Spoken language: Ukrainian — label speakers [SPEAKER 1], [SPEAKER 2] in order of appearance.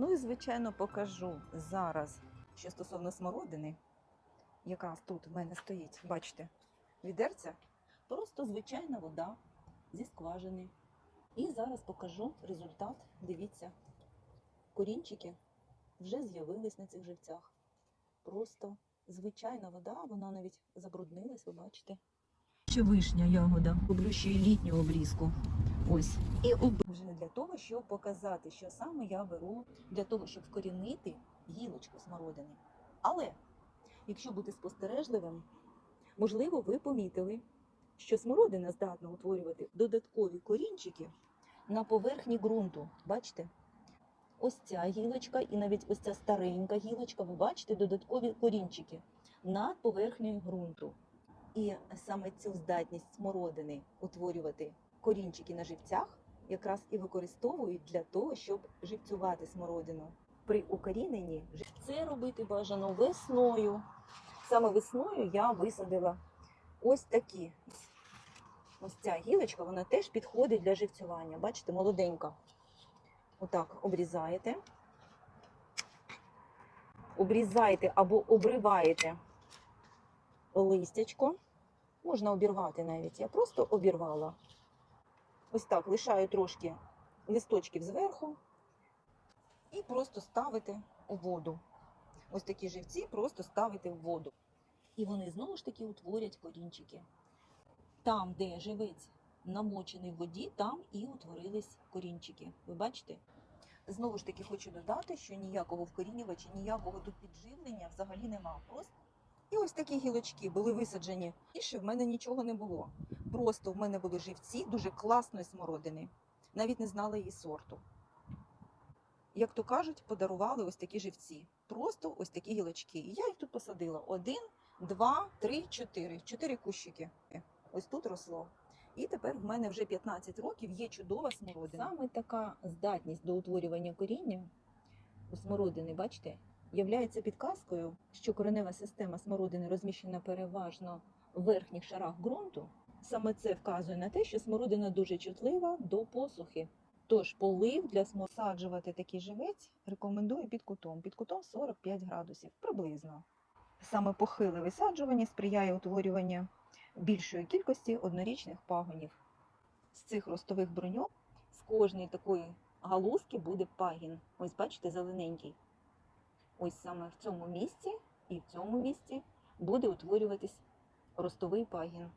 [SPEAKER 1] Ну і, звичайно, покажу зараз, що стосовно смородини, якраз тут в мене стоїть, бачите, відерця, просто звичайна вода зі скважини. І зараз покажу результат. Дивіться, корінчики вже з'явились на цих живцях. Просто звичайна вода, вона навіть забруднилась, ви бачите. Ще вишня ягода. Роблю ще й літню обрізку. Ось. І об... того, щоб показати, що саме я беру для того, щоб вкорінити гілочку смородини. Але, якщо бути спостережливим, можливо, ви помітили, що смородина здатна утворювати додаткові корінчики на поверхні ґрунту. Бачите? Ось ця гілочка і навіть ось ця старенька гілочка, ви бачите додаткові корінчики над поверхнею ґрунту. І саме цю здатність смородини утворювати корінчики на живцях якраз і використовують для того, щоб живцювати смородину. При укоріненні це робити бажано весною. Саме весною я висадила ось такі. Ось ця гілочка, вона теж підходить для живцювання. Бачите, молоденька. Отак обрізаєте. Обрізаєте або обриваєте листячко. Можна обірвати навіть. Я просто обірвала. Ось так лишаю трошки листочків зверху і просто ставите у воду. Ось такі живці просто ставите в воду. І вони знову ж таки утворять корінчики. Там, де живець намочений в воді, там і утворились корінчики. Ви бачите? Знову ж таки хочу додати, що ніякого вкорінювача, ніякого тут підживлення взагалі нема. Просто і ось такі гілочки були висаджені. Більше в мене нічого не було. Просто в мене були живці дуже класної смородини. Навіть не знала її сорту. Як то кажуть, подарували ось такі живці. Просто ось такі гілочки. І я їх тут посадила. Один, два, три, чотири. Чотири кущики. Ось тут росло. І тепер в мене вже 15 років є чудова смородина. Саме така здатність до утворювання коріння у смородини, бачите, являється підказкою, що коренева система смородини розміщена переважно в верхніх шарах ґрунту. Саме це вказує на те, що смородина дуже чутлива до посухи. Тож полив для смосаджувати такий живець рекомендую під кутом. Під кутом 45 градусів приблизно. Саме похиле висаджування сприяє утворюванню більшої кількості однорічних пагонів. З цих ростових броньок з кожної такої галузки буде пагін. Ось бачите, зелененький. Ось саме в цьому місці і в цьому місці буде утворюватись ростовий пагін.